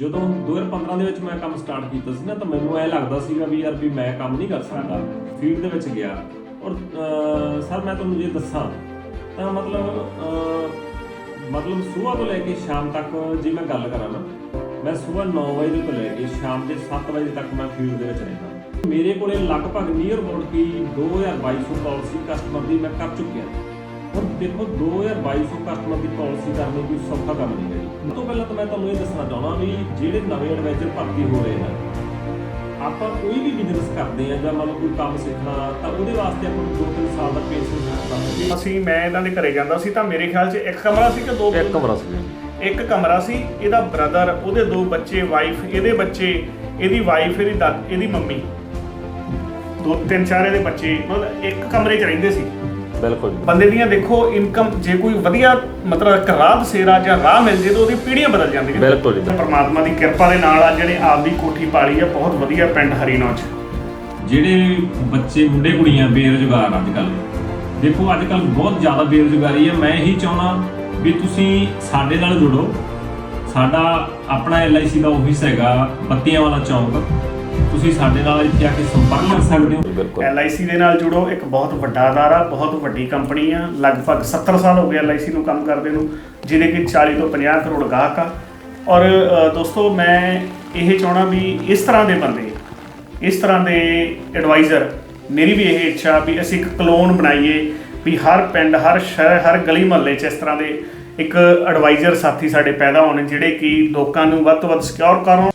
ਜਦੋਂ 2015 ਦੇ ਵਿੱਚ ਮੈਂ ਕੰਮ ਸਟਾਰਟ ਕੀਤਾ ਸੀ ਨਾ, ਤਾਂ ਮੈਨੂੰ ਐ ਲੱਗਦਾ ਸੀਗਾ ਵੀ ਯਾਰ ਵੀ ਮੈਂ ਕੰਮ ਨਹੀਂ ਕਰ ਸਕਦਾ ਫੀਲਡ ਦੇ ਵਿੱਚ ਗਿਆ। ਔਰ ਸਰ, ਮੈਂ ਤੁਹਾਨੂੰ ਜੇ ਦੱਸਾਂ, ਤਾਂ ਮਤਲਬ ਮਤਲਬ ਸਵੇਰ ਤੋਂ ਲੈ ਕੇ ਸ਼ਾਮ ਤੱਕ ਜੇ ਮੈਂ ਗੱਲ ਕਰਾਂ ਨਾ, ਮੈਂ ਸਵੇਰ 9 ਵਜੇ ਤੋਂ ਲੈ ਕੇ ਸ਼ਾਮ ਦੇ 7 ਵਜੇ ਤੱਕ ਮੈਂ ਫੀਲਡ ਦੇ ਵਿੱਚ ਰਹਿੰਦਾ। ਮੇਰੇ ਕੋਲੇ ਲਗਭਗ ਨੀਅਰ ਅਬਾਊਟ ਕੀ 2200 ਪਾਲਿਸੀ ਕਸਟਮਰ ਦੀ ਮੈਂ ਕਰ ਚੁੱਕਿਆ। ਦੇਖੋ 2200 ਕਸਟਮਰ ਦੀ ਪਾਲਿਸੀ ਕਰਨੀ ਕੋਈ ਸੌਖਾ ਕੰਮ ਨਹੀਂ ਹੈ। ਸਭ ਤੋਂ ਪਹਿਲਾਂ ਤਾਂ ਮੈਂ ਤੁਹਾਨੂੰ ਇਹ ਦੱਸਣਾ ਚਾਹੁੰਦਾ ਵੀ ਜਿਹੜੇ ਨਵੇਂ ਐਡਵੈਂਚਰ ਭਰਤੀ ਹੋ ਰਹੇ ਨੇ ਆਪਾਂ ਕੋਈ ਵੀ ਬਿਜ਼ਨਸ ਕਰਦੇ ਆ ਜਾਂ ਮੰਨ ਲਓ ਕੋਈ ਕੰਮ ਸਿੱਖਣਾ ਤਾਂ ਉਹਦੇ ਵਾਸਤੇ ਆਪਾਂ ਨੂੰ 2-3 ਸਾਲ ਦਾ ਪੇਸ਼ੈਂਸ ਰੱਖਣਾ ਹੋਵੇ ਅਸੀਂ ਮੈਂ ਇਹਨਾਂ ਦੇ ਘਰੇ ਜਾਂਦਾ ਸੀ ਤਾਂ ਮੇਰੇ ਖਿਆਲ 'ਚ ਇੱਕ ਕਮਰਾ ਸੀ ਕਿ ਦੋ ਇੱਕ ਕਮਰਾ ਸੀ। ਇੱਕ ਕਮਰਾ ਸੀ ਇਹਦਾ ਬ੍ਰਦਰ ਉਹਦੇ ਦੋ ਬੱਚੇ ਵਾਈਫ ਇਹਦੇ ਬੱਚੇ ਇਹਦੀ ਵਾਈਫ ਇਹਦੀ ਦਾ ਇਹਦੀ ਮੰਮੀ। ਦੋ ਤਿੰਨ ਚਾਰ ਇਹਦੇ ਬੱਚੇ ਮਤਲਬ ਇੱਕ ਕਮਰੇ 'ਚ ਰਹਿੰਦੇ ਸੀ। ਬਿਲਕੁਲ। ਬੰਦੇ ਦੀਆਂ ਦੇਖੋ ਇਨਕਮ ਜੇ ਕੋਈ ਵਧੀਆ ਮਤਲਬ ਇੱਕ ਰਾਹ ਦਸੇਰਾ ਜਾਂ ਰਾਹ ਮਿਲ ਜੇ ਤਾਂ ਉਹਦੀ ਪੀੜ੍ਹੀਆਂ ਬਦਲ ਜਾਂਦੀਆਂ। ਬਿਲਕੁਲ ਜੀ। ਪਰਮਾਤਮਾ ਦੀ ਕਿਰਪਾ ਦੇ ਨਾਲ ਆ ਜਿਹੜੇ ਆਪਦੀ ਕੋਠੀ ਪਾਲੀ ਆ ਬਹੁਤ ਵਧੀਆ ਪਿੰਡ ਹਰੀਨੌਰ 'ਚ ਜਿਹੜੇ ਬੱਚੇ ਮੁੰਡੇ ਕੁੜੀਆਂ ਬੇਰੁਜ਼ਗਾਰ ਅੱਜ ਕੱਲ ਦੇਖੋ ਅੱਜ ਕੱਲ ਬਹੁਤ ਜ਼ਿਆਦਾ ਬੇਰੁਜ਼ਗਾਰੀ ਹੈ ਮੈਂ ਇਹੀ ਚਾਹੁੰਦਾ ਵੀ ਤੁਸੀਂ ਸਾਡੇ ਨਾਲ ਜੁੜੋ। ਸਾਡਾ ਆਪਣਾ LIC ਦਾ ਆਫਿਸ ਹੈਗਾ ਬੱਤੀਆਂ ਵਾਲਾ ਚੌਂਕ। ਤੁਸੀਂ ਸਾਡੇ ਨਾਲ ਇੱਥੇ ਆ ਕੇ ਸੰਪਰਕ ਕਰ ਸਕਦੇ ਹੋ। ਬਿਲਕੁਲ। LIC ਦੇ ਨਾਲ ਜੁੜੋ ਇੱਕ ਬਹੁਤ ਵੱਡਾ ਅਦਾਰਾ ਬਹੁਤ ਵੱਡੀ ਕੰਪਨੀ ਆ ਲਗਭਗ 70 ਸਾਲ ਹੋ ਗਏ LIC ਨੂੰ ਕੰਮ ਕਰਦੇ ਨੂੰ ਜਿਹਦੇ ਕਿ 40 ਤੋਂ 50 ਕਰੋੜ ਗਾਹਕ ਆ। ਔਰ ਦੋਸਤੋ ਮੈਂ ਇਹ ਚਾਹਣਾ ਵੀ ਇਸ ਤਰ੍ਹਾਂ ਦੇ ਬੰਦੇ ਇਸ ਤਰ੍ਹਾਂ ਦੇ ਐਡਵਾਈਜ਼ਰ ਮੇਰੀ ਵੀ ਇਹ ਇੱਛਾ ਵੀ ਅਸੀਂ ਇੱਕ ਕਲੋਨ ਬਣਾਈਏ ਵੀ ਹਰ ਪਿੰਡ ਹਰ ਸ਼ਹਿਰ ਹਰ ਗਲੀ ਮੁਹੱਲੇ 'ਚ ਇਸ ਤਰ੍ਹਾਂ ਦੇ ਇੱਕ ਐਡਵਾਈਜ਼ਰ ਸਾਥੀ ਸਾਡੇ ਪੈਦਾ ਹੋਣ ਜਿਹੜੇ ਕਿ ਲੋਕਾਂ ਨੂੰ ਵੱਧ ਤੋਂ ਵੱਧ ਸਿਕਿਉਰ ਕਰਨ।